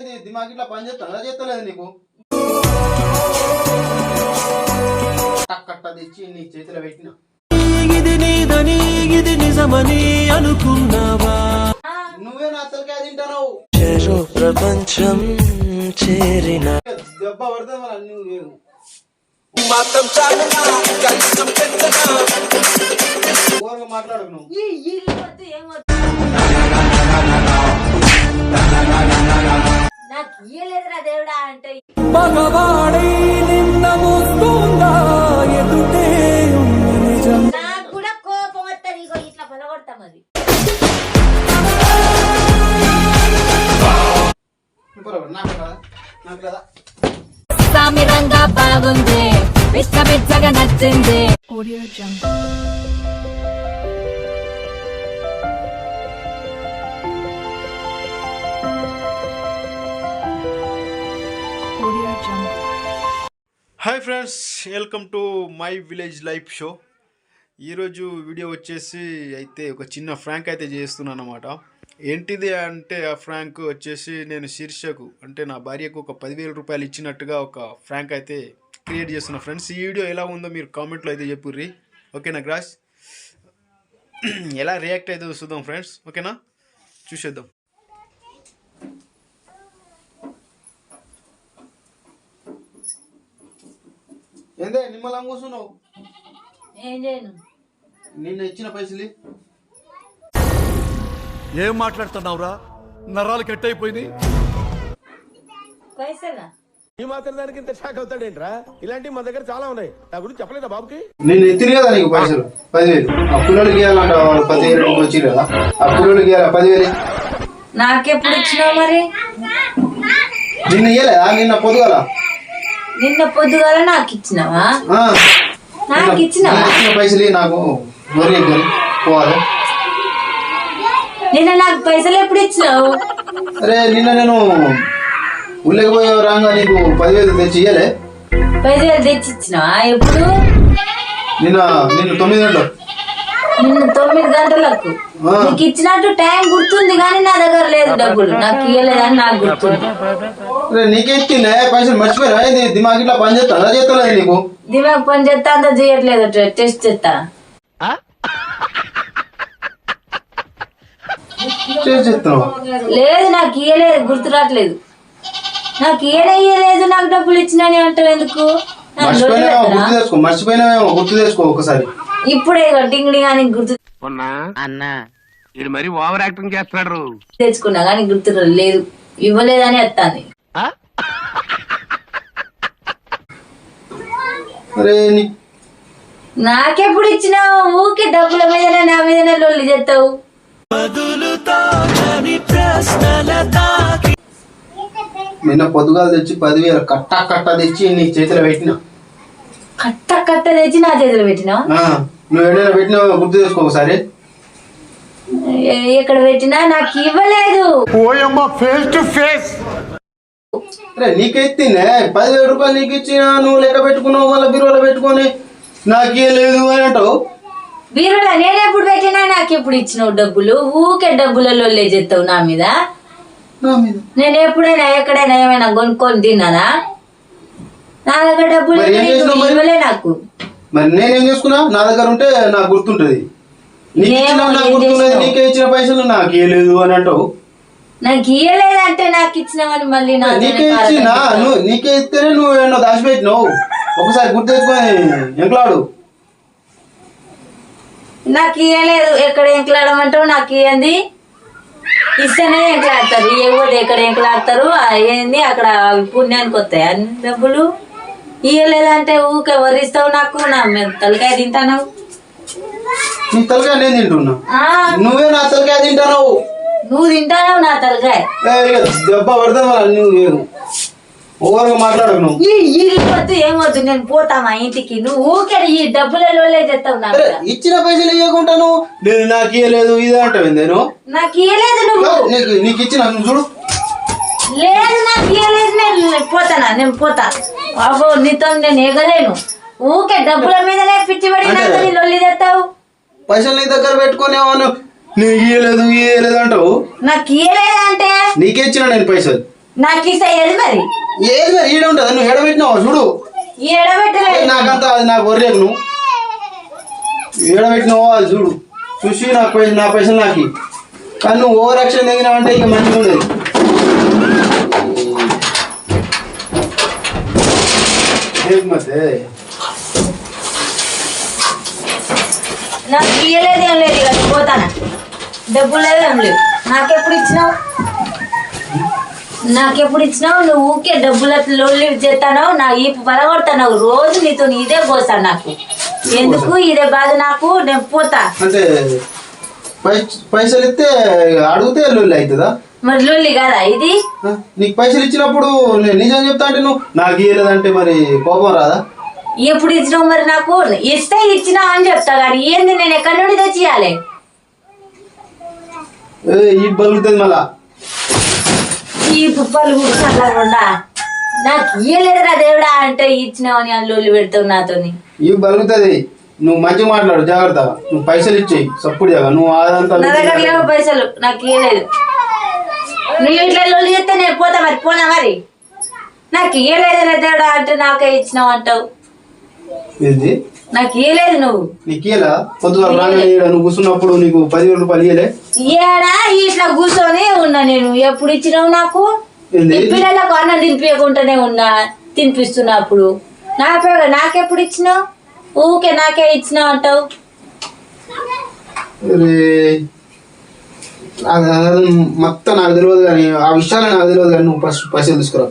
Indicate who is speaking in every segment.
Speaker 1: ఇది దిమాగ్ ఇట్లా పని చేస్తా చేస్తలేదు నీకు? తెచ్చి నీ చేతిలో పెట్టిన.
Speaker 2: ఇది నీదని ఇది నిజమని అనుకున్నావా?
Speaker 1: నువ్వే నా అసలుకే తింటావు
Speaker 2: చెరు ప్రపంచం చేరిన
Speaker 1: దెబ్బ పడుతుంది మరి నువ్వు.
Speaker 3: అంటే నాకు కూడా కోపం వస్తుంది ఇగో ఇట్లా పలగొడతాం అది.
Speaker 4: సామిరంగా బాగుంది పిచ్చ పిచ్చగా నచ్చింది.
Speaker 1: Hi friends welcome to my village life show ఈరోజు వీడియో వచ్చేసి అయితే ఒక చిన్న ఫ్రాంక్ అయితే చేస్తున్నాను అనమాట ఏంటిది అంటే ఆ ఫ్రాంక్ వచ్చేసి నేను శీర్షకు అంటే నా భార్యకు ఒక పదివేల రూపాయలు ఇచ్చినట్టుగా ఒక ఫ్రాంక్ అయితే క్రియేట్ చేస్తున్నా. ఫ్రెండ్స్ ఈ వీడియో ఎలా ఉందో మీరు కామెంట్లో అయితే చెప్పుర్రి. ఓకేనా గ్రాస్? ఎలా రియాక్ట్ అయితే చూద్దాం ఫ్రెండ్స్. ఓకేనా? చూసేద్దాం. ఏందే నిమ్మలం కూర్చున్నావు?
Speaker 3: ఏం చేయను.
Speaker 1: నిన్న ఇచ్చిన పైసలు
Speaker 5: ఏం మాట్లాడుతున్నావురా? నరాలు కట్ అయిపోయింది
Speaker 3: పైసలా?
Speaker 6: ఈ మాత్రం దానికి ఇంత షాక్ అవుతాడేంట్రా? ఇలాంటివి మా దగ్గర చాలా ఉన్నాయి. నా గురించి చెప్పలేదా బాబుకి?
Speaker 1: నేను ఎత్తిరి కదా నీకు పైసలు? పదివేలు. ఆ ఇవ్వాలంట వాళ్ళు పదివేలు వచ్చి కదా. ఆ ఇవ్వాలి పదివేలు?
Speaker 3: నాకెప్పుడు ఇచ్చినావు మరి?
Speaker 1: నిన్న ఇవ్వలేదా నిన్న పొద్దుగల?
Speaker 3: నిన్న పొద్దుగాల నాకు ఇచ్చినావా నాకు ఇచ్చినావా
Speaker 1: ఇచ్చిన పైసలు నాకు పోవాలి.
Speaker 3: నిన్న నాకు పైసలు ఎప్పుడు ఇచ్చినావు
Speaker 1: అరే నిన్న నేను ఊళ్ళకి పోయే రాగా నీకు పదివేలు తెచ్చి ఇయ్యలే.
Speaker 3: పైసలు తెచ్చి ఇచ్చినావా ఎప్పుడు?
Speaker 1: నిన్న నిన్న తొమ్మిది గంటలు.
Speaker 3: నిన్న తొమ్మిది గంటలకు. నీకు ఇచ్చినట్టు టైం గుర్తుంది కానీ నా దగ్గర లేదు డబ్బులు. నాకు ఇవ్వలేదని నాకు గుర్తుంది.
Speaker 1: అరే నీకే ఇచ్చిందే పైసలు మర్చిపోయినా ఇది దిమాగ్ ఇట్లా పని చేస్తా? అలా చేస్తలేదు నీకు?
Speaker 3: దిమాగ్ పని చేస్తా అంత చేయట్లేదు. టెస్ట్ చేస్తా. లేదు నాకు ఇయ్యలేదు. గుర్తు రావట్లేదు. నాకు ఇయ్యలే ఇయ్యలేదు. నాకు డబ్బులు ఇచ్చినని అంటావు ఎందుకు?
Speaker 1: మర్చిపోయినావేమో? గుర్తు తెచ్చుకో. మర్చిపోయినావేమో గుర్తు తెచ్చుకో ఒకసారి.
Speaker 3: ఇప్పుడే ఇక డింగిడి కానీ గుర్తు
Speaker 6: అన్నా. ఇది మరి ఓవర్ యాక్టింగ్ చేస్తున్నాడు.
Speaker 3: తెచ్చుకున్నా కానీ గుర్తు లేదు. ఇవ్వలేదని వస్తాను నాకెప్పుడు ఇచ్చినావు? ఊకే డబ్బుల మీదనే నా మీదనే లొల్లి చేస్తావు.
Speaker 1: నిన్న పొద్దుగాలు తెచ్చి పదివేలు కట్ట కట్ట తెచ్చి నీ చేతిలో పెట్టిన.
Speaker 3: కట్ట కట్ట తెచ్చి నా చేతులు పెట్టినావు?
Speaker 1: ఆ, నువ్వు ఎక్కడైనా పెట్టినావో? గుర్తు తెచ్చుకో ఒకసారి.
Speaker 3: ఎక్కడ పెట్టినా? నాకు ఇవ్వలేదు.
Speaker 1: అరే నీకెత్తినే పదివేల రూపాయలు నీకు ఇచ్చిన నువ్వు లెక్క పెట్టుకున్నావు మళ్ళీ బీరువాలో పెట్టుకొని? నాకే లేదు అని అంటావు?
Speaker 3: బీరులో నేను ఎప్పుడు పెట్టినా నాకు ఎప్పుడు ఇచ్చినావు డబ్బులు? ఊకే డబ్బులలో చేస్తావు నా మీద?
Speaker 1: నా మీద?
Speaker 3: నేను ఎప్పుడైనా ఎక్కడైనా ఏమైనా కొనుక్కొని తిన్నానా? నా దగ్గర డబ్బులు నీకు
Speaker 1: మరి?
Speaker 3: ఇవ్వలే నాకు.
Speaker 1: మరి నేనేం చేసుకున్నా? నా దగ్గర ఉంటే నాకు గుర్తుంటది. నీకు ఇచ్చిన పైసలు నాకే లేదు అని అంటావు?
Speaker 3: నాకు ఇయ్యలేదంటే నాకు ఇచ్చినావని మళ్ళీ నా
Speaker 1: నీకే ఇచ్చిన నువ్వు నీకే ఇస్తేనే నువ్వు ఎన్నో దాచిపెట్టినావు. ఒకసారి గుర్తు తెచ్చుకొని ఎంకలాడు.
Speaker 3: నాకు ఇయ్యలేదు ఎక్కడ ఎంకలాడమంటావు? నాకు ఇయ్యంది. ఇస్తేనే ఎంకలాడతారు. ఇవ్వకపోతే ఎక్కడ ఎంకలాడతారు? ఏంది? అక్కడ పుణ్యానికి వస్తాయి అన్ని డబ్బులు? ఇయ్యలేదంటే ఊకే వరిస్తావు నాకు? నా తలకాయ తింటాను
Speaker 1: నీ తలకాయ నేను తింటున్నా.
Speaker 3: ఆ,
Speaker 1: నువ్వే నా తలకాయ తింటావు
Speaker 3: నువ్వు తింటాను నా తలకాయ.
Speaker 1: దెబ్బ పడుతుంది మళ్ళీ నువ్వు ఓవర్గా మాట్లాడకు నువ్వు.
Speaker 3: ఈ ఇల్లు వద్దు ఏం వద్దు నేను పోతా మా ఇంటికి. నువ్వు ఊకే ఈ డబ్బులలో చెప్తావు నాకు.
Speaker 1: ఇచ్చిన పైసలు ఇవ్వకుండా నువ్వు? నేను నాకు ఇవ్వలేదు ఇది అంటావు నేను
Speaker 3: నాకు ఇయ్యలేదు నువ్వు.
Speaker 1: నీకు నీకు ఇచ్చిన నువ్వు చూడు.
Speaker 3: లేదు నాకు ఇయ్యలేదు నేను పోతానా నేను పోతా. అబ్బో నీతో నేను ఎగలేను. ఊకే డబ్బుల మీదనే పిచ్చి పడి నాకు నీ లొల్లి తెస్తావు.
Speaker 1: పైసలు నీ దగ్గర పెట్టుకొని ఏమన్నా నీకు ఇవ్వలేదు ఇవ్వలేదు అంటావు?
Speaker 3: నాకు ఇయ్యలేదంటే?
Speaker 1: నీకే ఇచ్చిన నేను పైసలు.
Speaker 3: నాకు ఇస్తే ఏది మరి?
Speaker 1: ఏది మరి? ఈడ ఉంటుంది నువ్వు ఏడబెట్టినావు చూడు.
Speaker 3: ఏడబెట్టలేదు.
Speaker 1: నాకంతా అది నాకు వర్రేకు నువ్వు. ఏడబెట్టినావు అది చూడు. చూసి నాకు పైసలు నా పైసలు నాకు. కానీ నువ్వు ఓవర్ యాక్షన్ దిగినావంటే ఇక మంచిగా ఉండేది. ఏం మధ్య
Speaker 3: నాకు ఇయ్యలేదు ఏం లేదు ఇక పోతానా? డబ్బులు లేదు ఏం లేవు నాకెప్పుడు ఇచ్చినావు? నాకెప్పుడు ఇచ్చినావు? నువ్వు ఊకే డబ్బుల లొల్లి చేస్తానో నా ఈ పలగొడతావు రోజు నీతో ఇదే పోస్తాను నాకు. ఎందుకు? ఇదే బాధ నాకు నేను పోతా.
Speaker 1: అంటే పైసలు ఇస్తే అడిగితే లొల్లి అవుతుందా
Speaker 3: మరి లొల్లి కదా ఇది?
Speaker 1: నీకు పైసలు ఇచ్చినప్పుడు నేను నిజం చెప్తా అంటే నువ్వు నాకు ఇయ్యలేదంటే మరి కోపం రాదా?
Speaker 3: ఎప్పుడు ఇచ్చినావు మరి నాకు? ఇస్తే ఇచ్చినావు అని చెప్తా కానీ ఏంది నేను ఎక్కడి నుండి తెచ్చియాలి
Speaker 1: ఈ బలుగుతుంది మళ్ళా.
Speaker 3: ఈ పుప్పలు చల్లకుండా నాకు ఇయ్యలేదురా దేవుడా అంటే ఇచ్చినావు అని లొల్లి పెడతావు నాతోని.
Speaker 1: ఇవి బలుగుతుంది. నువ్వు మంచిగా మాట్లాడు జాగ్రత్త. నువ్వు పైసలు ఇచ్చేయి సప్పుడు జాగా నువ్వు అదంతా
Speaker 3: నా దగ్గర లేవు పైసలు నాకు ఇయ్యలేదు. నువ్వు ఇట్లా లొల్లి చేస్తే నేను పోతా మరి పోనా మరి? నాకు ఇయ్యలేదు దేవుడా అంటే నాకే ఇచ్చినావు అంటావు.
Speaker 1: ఏంది?
Speaker 3: నాకు ఇయ్యలేదు నువ్వు.
Speaker 1: నీకు ఇయ్యలా? పొద్దుగా రాగానే నువ్వు కూర్చున్నప్పుడు నీకు పదివేల రూపాయలు ఇయ్యలే?
Speaker 3: ఏడా ఇట్లా కూర్చొని ఉన్నా నేను. ఎప్పుడు ఇచ్చినావు నాకు? పిల్లలకు అన్నం తినిపించకుండానే ఉన్నా తినిపిస్తున్నప్పుడు నా పేరు నాకెప్పుడు ఇచ్చినావు? ఊకే నాకే ఇచ్చినావు అంటావు.
Speaker 1: మొత్తం నాకు తెలియదు కానీ ఆ విషయాలు నాకు తెలియదు కానీ నువ్వు ఫస్ట్ పైసలు తీసుకురా.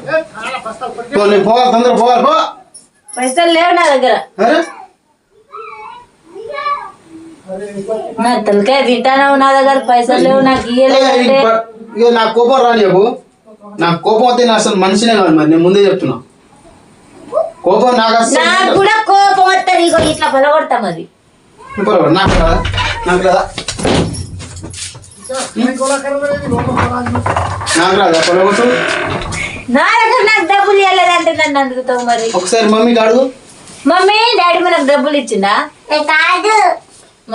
Speaker 1: పోవాలి తొందర పోవాలి పో.
Speaker 3: పైసలు లేవు నా దగ్గర. నా తలకాయ తింటానావు నా దగ్గర పైసలు లేవు నాకు ఇయ్యలేదంటే
Speaker 1: ఇక నాకు కోపం రానియకు నాకు కోపం వస్తే నేను అసలు మనిషినే కాదు మరి నేను ముందే చెప్తున్నా. కోపం నాకు
Speaker 3: నాకు కూడా కోపం వస్తుంది ఇగో ఇట్లా పలగొడతా మరి.
Speaker 1: పర్వాలేదు, నాకు కదా నాకు కదా. నాకు రాదా పొలగొట్టు.
Speaker 3: నా దగ్గర నాకు నన్ను అడుగుతావు మరి?
Speaker 1: ఒకసారి మమ్మీకి అడుగు.
Speaker 3: మమ్మీ డాడీ మనకు డబ్బులు ఇచ్చిందా కాదు.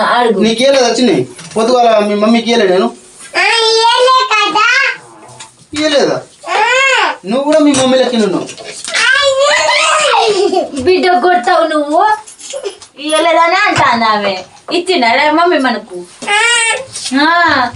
Speaker 3: అడుగు.
Speaker 1: నీకు ఇయ్యలేదు వచ్చినాయి. పొద్దుగాల మీ మమ్మీకి ఇయ్యలే నేను ఇయ్యలేదా? నువ్వు కూడా మీ మమ్మీ ఉన్నావు.
Speaker 3: బిడ్డ కొడతావు నువ్వు? ఇవ్వలేదని అంటాను ఆమె. ఇచ్చిందా మమ్మీ మనకు? ఆ,